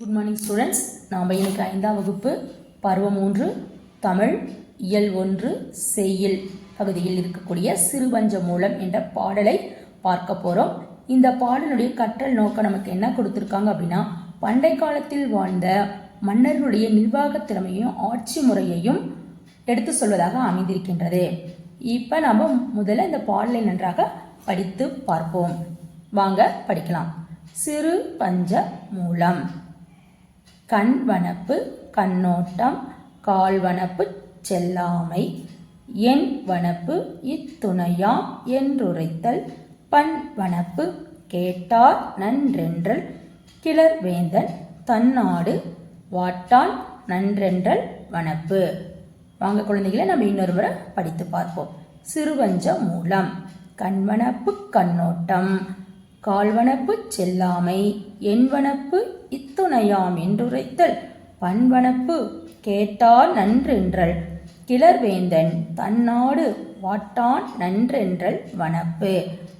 Good morning students நாம் இன்னைக்கு ஐந்தாம் வகுப்பு பருவம் மூன்று தமிழ் இயல் ஒன்று செய்யுள் பகுதியில் இருக்கக்கூடிய சிறுபஞ்ச மூலம் என்ற பாடலை பார்க்க போகிறோம் இந்த பாடலுடைய கற்றல் நோக்கம் நமக்கு என்ன கொடுத்துருக்காங்க அப்படின்னா பண்டை காலத்தில் வாழ்ந்த மன்னர்களுடைய நிர்வாகத் திறமையும் ஆட்சி முறையையும் எடுத்து சொல்வதாக அமைந்திருக்கின்றது. இப்போ நம்ம முதல்ல இந்த பாடலை நன்றாக படித்து பார்ப்போம். வாங்க படிக்கலாம். சிறு பஞ்ச மூலம். கண் வனப்பு கண்ணோட்டம் கால் வனப்பு செல்லாமை என் வனப்பு இத்துணையாம் என்றுரைத்தல் பண் வனப்பு கேட்டார் நன்றென்றல் கிளர் வேந்தன் தன்னாடு வாட்டான் நன்றென்றல் வனப்பு. வாங்க குழந்தைகளை நம்ம இன்னொரு முறை படித்து பார்ப்போம். சிறுவஞ்ச மூலம் கண்வனப்பு கண்ணோட்டம். கால்வனப்பு செல்லாமை என்வனப்பு இத்துணையாம் என்றுரைத்தல் பண்வனப்பு கேட்டால் நன்றென்றல் கிளர்வேந்தன் தன்னாடு வாட்டான் நன்றென்றல் வனப்பு.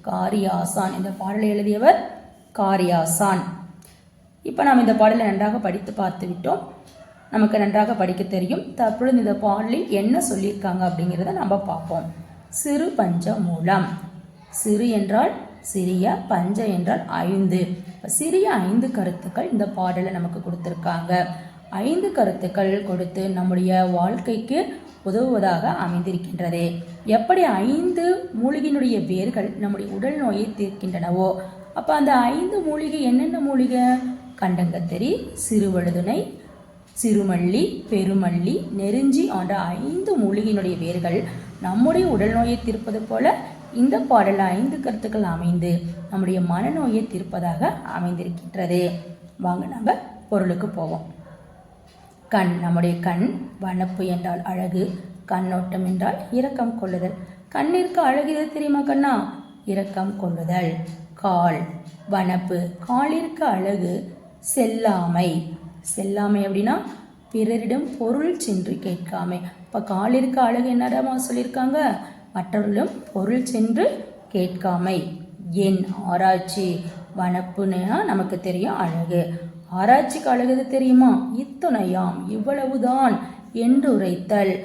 காரியாசான் இந்த பாடலை எழுதியவர் காரியாசான். இப்போ நாம் இந்த பாடலை நன்றாக படித்து பார்த்து விட்டோம். நமக்கு நன்றாக படிக்க தெரியும். தற்பொழுது இந்த பாடலில் என்ன சொல்லியிருக்காங்க அப்படிங்கிறத நம்ம பார்ப்போம். சிறு பஞ்ச மூலம் சிறு என்றால் சிறிய பஞ்ச என்றால் ஐந்து. சிறிய ஐந்து கருத்துக்கள் இந்த பாடலை நமக்கு கொடுத்துருக்காங்க. ஐந்து கருத்துக்கள் கொடுத்து நம்முடைய வாழ்க்கைக்கு உதவுவதாக அமைந்திருக்கின்றது. எப்படி ஐந்து மூலிகையினுடைய வேர்கள் நம்முடைய உடல் நோயை தீர்க்கின்றனவோ அப்போ அந்த ஐந்து மூலிகை என்னென்ன மூலிகை? கண்டங்கத்திரி சிறுவழுதுணை சிறுமல்லி பெருமல்லி நெருஞ்சி ஆன்ற ஐந்து மூலிகையினுடைய வேர்கள் நம்முடைய உடல் நோயை தீர்ப்பது போல இந்த பாடல் ஐந்து கருத்துக்கள் அமைந்து நம்முடைய மனநோயை தீர்ப்பதாக அமைந்திருக்கின்றது. வாங்க நம்ம பொருளுக்கு போவோம். கண் நம்முடைய கண் வனப்பு என்றால் அழகு கண்ணோட்டம் என்றால் இரக்கம் கொள்ளுதல். கண்ணிற்கு அழகு தெரியுமா கண்ணா? இரக்கம் கொள்ளுதல். கால் வனப்பு காலிற்கு அழகு செல்லாமை. செல்லாமை அப்படின்னா பிறரிடம் பொருள் சென்று கேட்காமை. இப்போ காலிற்கு அழகு என்னடாமா சொல்லியிருக்காங்க? மற்றவர்களும் பொருள் சென்று கேட்காமை. என் ஆராய்ச்சி வனப்புனா நமக்கு தெரியும் அழகு. ஆராய்ச்சிக்கு அழகுது தெரியுமா? இத்துணையாம். இவ்வளவுதான் என்று உரைத்தல்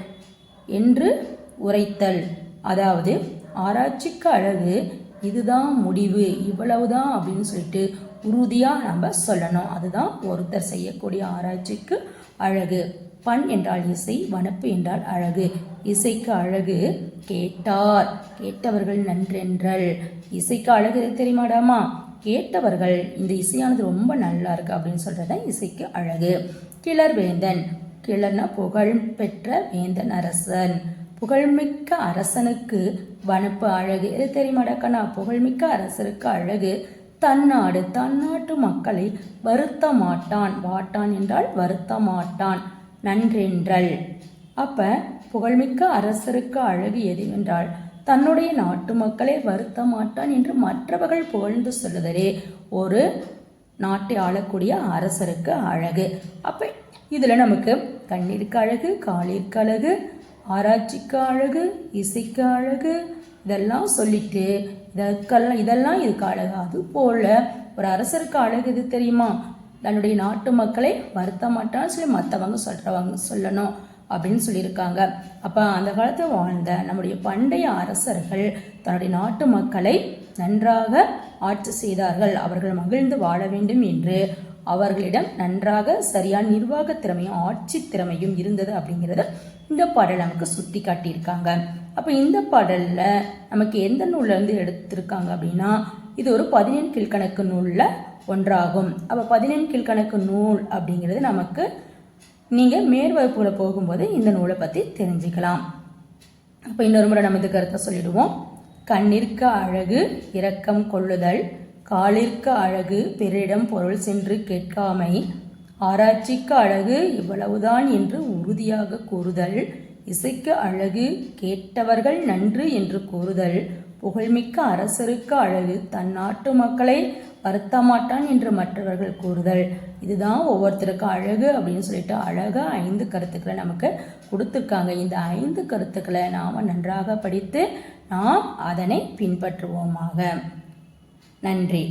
என்று உரைத்தல். அதாவது ஆராய்ச்சிக்கு அழகு இதுதான் முடிவு இவ்வளவுதான் அப்படின்னு சொல்லிட்டு உறுதியாக நம்ம சொல்லணும். அதுதான் ஒருத்தர் செய்யக்கூடிய ஆராய்ச்சிக்கு அழகு. பண் என்றால் இசை வனப்பு என்றால் அழகு. இசைக்கு அழகு கேட்டார். கேட்டவர்கள் நன்றென்றல். இசைக்கு அழகு எது தெரியுமாடாமா கேட்டவர்கள் இந்த இசையானது ரொம்ப நல்லா இருக்கு அப்படின்னு சொல்றத இசைக்கு அழகு. கிளர் வேந்தன். கிளர்னா புகழ் பெற்ற வேந்தன் அரசன். புகழ்மிக்க அரசனுக்கு வனப்பு அழகு எது தெரியுமாடாக்கண்ணா புகழ்மிக்க அரசருக்கு அழகு. தன்னாடு தன்னாட்டு மக்களை வருத்த மாட்டான் வாட்டான் என்றால் வருத்த மாட்டான் நன்றென்றல். அப்ப புகழ்மிக்க அரசருக்கு அழகு எதுவென்றால் தன்னுடைய நாட்டு மக்களை வருத்த மாட்டான் என்று மற்றவர்கள் புகழ்ந்து சொல்லுதலே. ஒரு நாட்டை ஆளக்கூடிய அரசருக்கு அழகு. அப்ப இதில் நமக்கு கண்ணிற்கு அழகு காலிற்கு அழகு ஆராய்ச்சிக்கு அழகு இசைக்கு அழகு இதெல்லாம் சொல்லிட்டு இதற்கெல்லாம் இதெல்லாம் இதுக்கு அழகு அது போல ஒரு அரசருக்கு அழகு இது தெரியுமா? தன்னுடைய நாட்டு மக்களை வருத்த மாட்டான்னு சொல்லி மற்றவங்க சொல்கிறவங்க சொல்லணும் அப்படின்னு சொல்லியிருக்காங்க. அப்போ அந்த காலத்தில் வாழ்ந்த நம்முடைய பண்டைய அரசர்கள் தன்னுடைய நாட்டு மக்களை நன்றாக ஆட்சி செய்தார்கள். அவர்கள் மகிழ்ந்து வாழ வேண்டும் என்று அவர்களிடம் நன்றாக சரியான நிர்வாக திறமையும் ஆட்சி திறமையும் இருந்தது அப்படிங்கிறத இந்த பாடல் நமக்கு சுட்டி காட்டியிருக்காங்க அப்போ இந்த பாடலில் நமக்கு எந்த நூல்லேருந்து எடுத்திருக்காங்க அப்படின்னா இது ஒரு பதினேழு கீழ்கணக்கு நூலில் ஒன்றாகும். அப்போ பதினெண் கீழ்கணக்கு நூல் அப்படிங்கிறது நமக்கு நீங்கள் மேற்வகுப்புகளை போகும்போது இந்த நூலை பற்றி தெரிஞ்சுக்கலாம். அப்போ இன்னொரு முறை நம்ம இந்த கருத்தை சொல்லிடுவோம். கண்ணிற்கு அழகு இரக்கம் கொள்ளுதல் காலிற்கு அழகு பிறரிடம் பொருள் சென்று கேட்காமை ஆராய்ச்சிக்கு அழகு இவ்வளவுதான் என்று உறுதியாக கூறுதல் இசைக்கு அழகு கேட்டவர்கள் நன்று என்று கூறுதல் புகழ்மிக்க அரசருக்கு அழகு தன் நாட்டு மக்களை வருத்த மாட்டான் என்று மற்றவர்கள் கூறுதல். இதுதான் ஒவ்வொருத்தருக்கும் அழகு அப்படின்னு சொல்லிட்டு அழகாக ஐந்து கருத்துக்களை நமக்கு கொடுத்துருக்காங்க. இந்த ஐந்து கருத்துக்களை நாம் நன்றாக படித்து நாம் அதனை பின்பற்றுவோமாக. நன்றி.